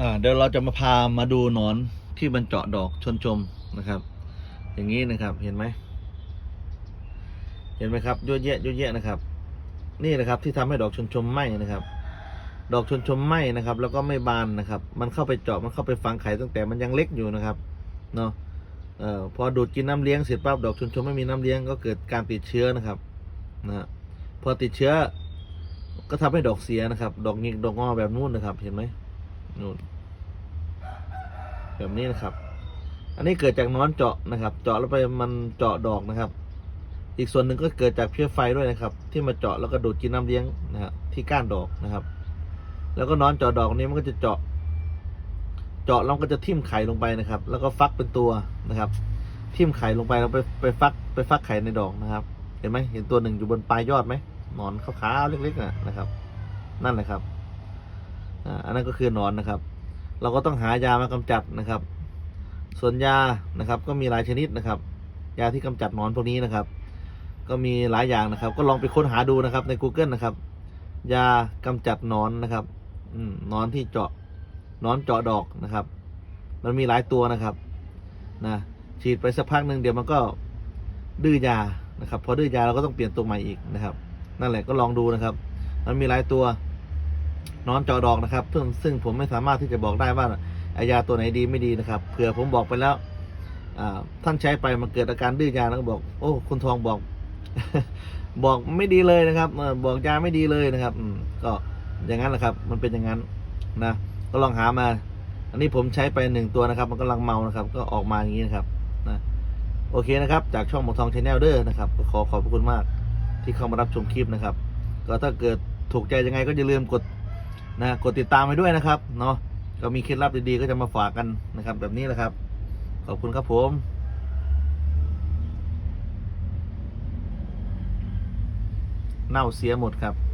อ่าเดี๋ยวเราจะมาพามาดูหนอนที่มันเจาะดอกชนชมนะครับ อย่างนี้นะครับเห็นไหมเห็นไหมครับเยอะแยะเยอะแยะนะครับ นี่นะครับที่ทำให้ดอกชนชมไหมนะครับ ดอกชนชมไหมนะครับ แล้วก็ไม่บานนะครับ มันเข้าไปเจาะมันเข้าไปฝังไข่ตั้งแต่มันยังเล็กอยู่นะครับเนาะเอ่อพอดูดกินน้ำเลี้ยงเสร็จปั๊บดอกชนชมไม่มีน้ำเลี้ยงก็เกิดการติดเชื้อนะครับนะพอติดเชื้อก็ทำให้ดอกเสียนะครับ ดอกงิกดอกงอแบบนู้นนะครับ เห็นไหม นู่นแบบนี้นะครับ อันนี้เกิดจากหนอนเจาะนะครับ เจาะแล้วไปมันเจาะดอกนะครับ อีกส่วนหนึ่งก็เกิดจากเพี้ยไฟด้วยนะครับ ที่มาเจาะแล้วก็ดูดกินน้ำเลี้ยงนะครับที่ก้านดอกนะครับ แล้วก็หนอนเจาะดอกนี้มันก็จะเจาะ เจาะแล้วก็จะทิ่มไข่ลงไปนะครับ แล้วก็ฟักเป็นตัวนะครับ ทิ่มไข่ลงไปแล้วไปไปฟักไปฟักไข่ในดอกนะครับ เห็นไหมเห็นตัวหนึ่งอยู่บนปลายยอดไหมหนอนขาวๆเล็กๆน่ะนะครับ นั่นแหละครับ อันนั้นก็คือนอนนะครับ เราก็ต้องหายามากำจัดนะครับ ส่วนยานะครับ ก็มีหลายชนิดนะครับ ยาที่กำจัดนอนพวกนี้นะครับ ก็มีหลายอย่างนะครับ ก็ลองไปค้นหาดูนะครับใน Google นะครับ ยากำจัดนอนนะครับอืนอนที่เจาะนอนเจาะดอกนะครับ มันมีหลายตัวนะครับนะฉีดไปสักพักหนึ่งเดี๋ยวมันก็ดื้อยานะครับ พอดื้อยาเราก็ต้องเปลี่ยนตัวใหม่อีกนะครับ นั่นแหละก็ลองดูนะครับ มันมีหลายตัว นอนจาะดอกนะครับ ซึ่งซึ่งผมไม่สามารถที่จะบอกได้ว่าไอยาตัวไหนดีไม่ดีนะครับเผื่อผมบอกไปแล้วท่านใช้ไปมันเกิดอาการดื้อยาแล้วก็บอก โอ้ คุณทองบอก บอกไม่ดีเลยนะครับบอกยาไม่ดีเลยนะครับก็อย่างนั้นแหละครับ มันเป็นอย่างนั้นนะ ก็ลองหามา อันนี้ผมใช้ไปหนึ่งตัวนะครับ มันกำลังเมานะครับ ก็ออกมาอย่างนี้นะครับนะโอเคนะครับ จากช่องหมอทองชาแนลเด้อนะครับก็ขอขอบคุณมากที่เข้ามารับชมคลิปนะครับ ก็ถ้าเกิดถูกใจยังไงก็อย่าลืมกด นะกดติดตามไปด้วยนะครับเนาะก็มีเคล็ดลับดีๆก็จะมาฝากกันนะครับ แบบนี้แหละครับ ขอบคุณครับผมเน่าเสียหมดครับ